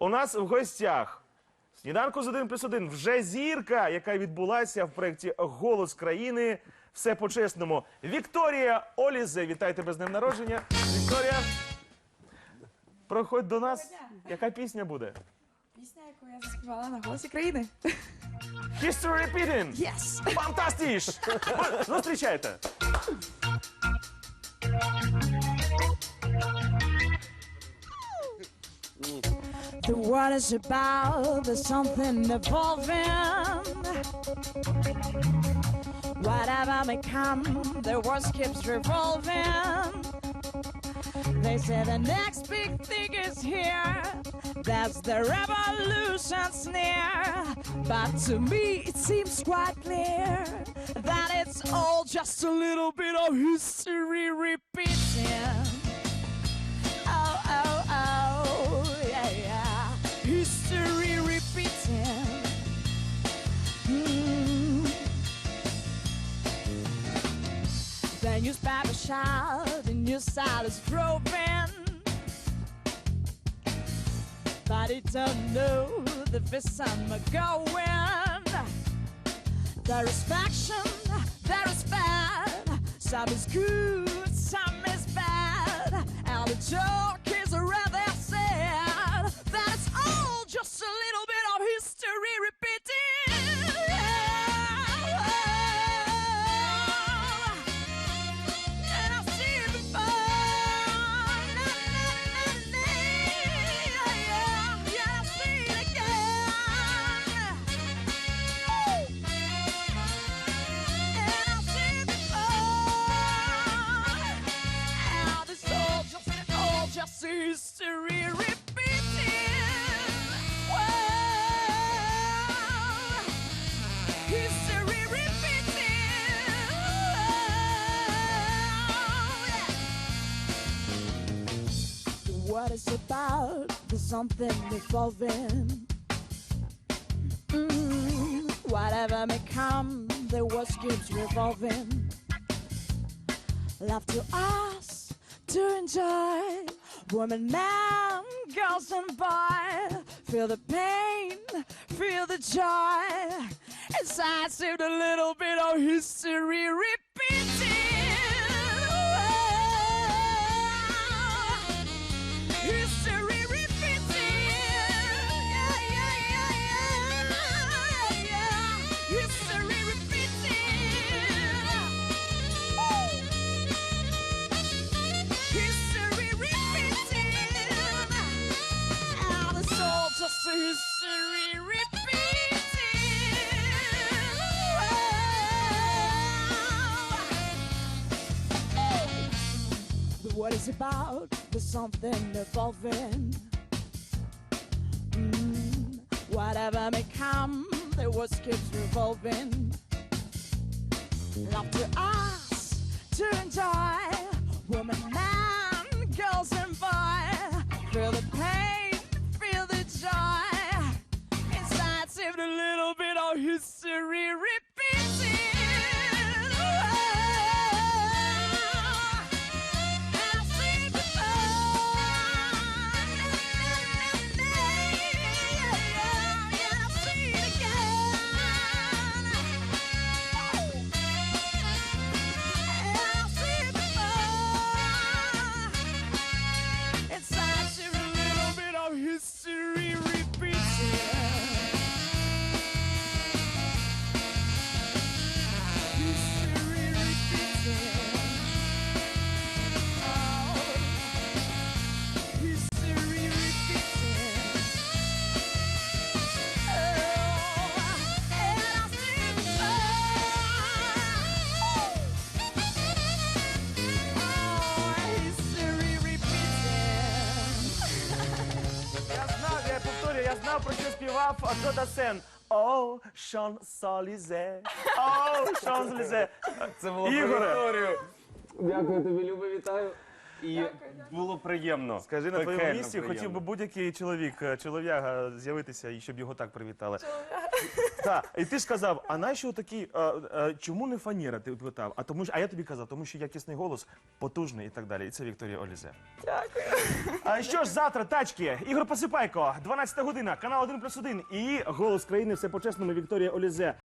У нас в гостях сніданку з 1 плюс 1 вже зірка, яка відбулася в проєкті Голос країни. Все по-чесному. Вікторія Олізе, вітайте без днем народження. Вікторія, проходь до нас. Яка пісня буде? Пісня, яку я заспівала на голосі країни. History repeating! Yes! Фантастіш! Ви Зустрічайте! The world is about there's something evolving. Whatever may come, the world keeps revolving. They say the next big thing is here. That's the revolution's near. But to me, it seems quite clear that it's all just a little bit of history repeating. The newspaper the news style is broken. But it don't know the first time going. There is faction, there is bad. Some is good, some is bad. And the joke What it's about, there's something evolving. Mm, whatever may come, the world keeps revolving. Love to us to enjoy. Woman, man, girls, and boy. Feel the pain, feel the joy. Inside, seemed a little bit of history repeating. Just a history repeating. What it's about, there's something evolving. Mm, whatever may come, the world keeps revolving. Love to us to enjoy. Woman, man, of знав, про що співав Джо Дасен. О, Шон Солізе. О, Шон Солізе. Це було Ігоре. Дякую тобі, Люба, вітаю. І було приємно. Скажи, на твоєму Пекельно місці хотів би будь-який чоловік, е, чолов'яга з'явитися і щоб його так привітали. Так, і ти ж сказав, а нащо такий, е, е, чому не фанера? Ти питав. А тому ж, а я тобі казав, тому що якісний голос, потужний і так далі. І це Вікторія Олізе. Дякую. А що ж завтра, тачки, Ігор Посипайко, 12 година, канал 1 плюс 1 і голос країни все по-чесному Вікторія Олізе.